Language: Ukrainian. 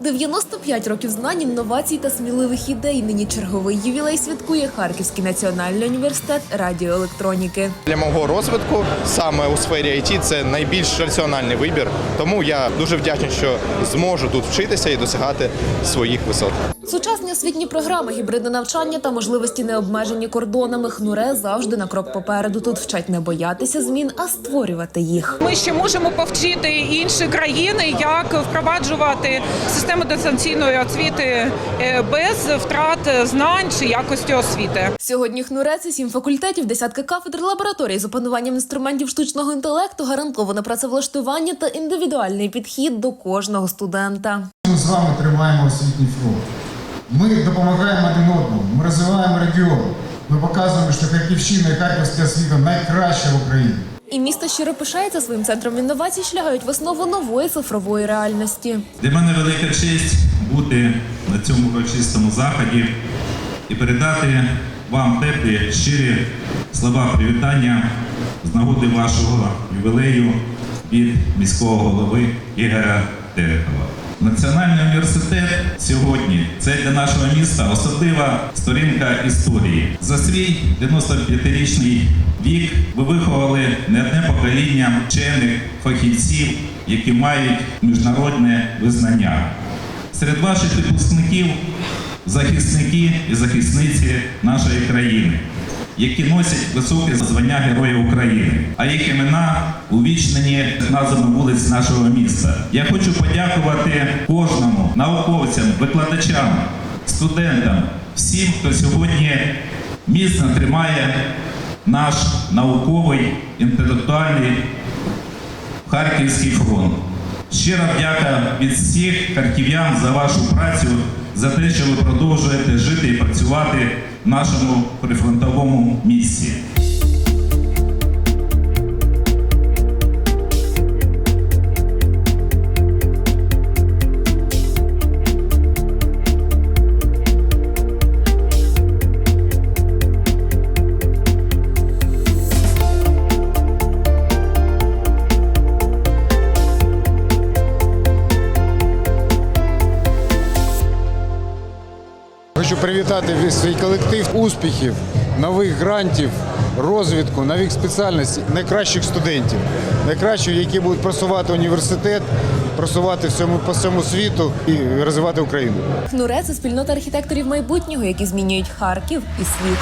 95 років знань, інновацій та сміливих ідей. Нині черговий ювілей святкує Харківський національний університет радіоелектроніки. Для мого розвитку саме у сфері IT це найбільш раціональний вибір. Тому я дуже вдячний, що зможу тут вчитися і досягати своїх висот. Сучасні освітні програми, гібридне навчання та можливості не обмежені кордонами. Хнуре завжди на крок попереду. Тут вчать не боятися змін, а створювати їх. Ми ще можемо повчити інші країни, як впроваджувати систему дистанційної освіти е, без втрат знань чи якості освіти. Сьогодні хнуре це сім факультетів, десятки кафедр, лабораторій з опануванням інструментів штучного інтелекту, гарантоване працевлаштування та індивідуальний підхід до кожного студента. Ми з вами тримаємо освітній фронт. Ми допомагаємо один одному, ми розвиваємо регіон. Ми показуємо, що Харківщина і Харківська освіта найкраща в Україні. І місто щиро пишається своїм центром інновацій, що лягають в основу нової цифрової реальності. Для мене велика честь бути на цьому урочистому заході і передати вам теплі, щирі слова привітання з нагоди вашого ювілею від міського голови Ігоря Терехова. Національний університет сьогодні це для нашого міста особлива сторінка історії. За свій 95-річний вік ви виховали не одне покоління вчених фахівців, які мають міжнародне визнання. Серед ваших випускників захисники і захисниці нашої країни, які носять високе звання Героя України, а їх імена увічнені назвами вулиць нашого міста. Я хочу подякувати кожному науковцям, викладачам, студентам, всім, хто сьогодні міцно тримає наш науковий інтелектуальний Харківський фронт. Щира вдяка від всіх харків'ян за вашу працю, за те, що ви продовжуєте жити і працювати в нашому прифронтовому місті. Хочу привітати весь свій колектив успіхів, нових грантів, розвитку, нових спеціальностей, найкращих студентів, найкращих, які будуть просувати університет, просувати всьому по всьому світу і розвивати Україну. Хнуре це спільнота архітекторів майбутнього, які змінюють Харків і світ.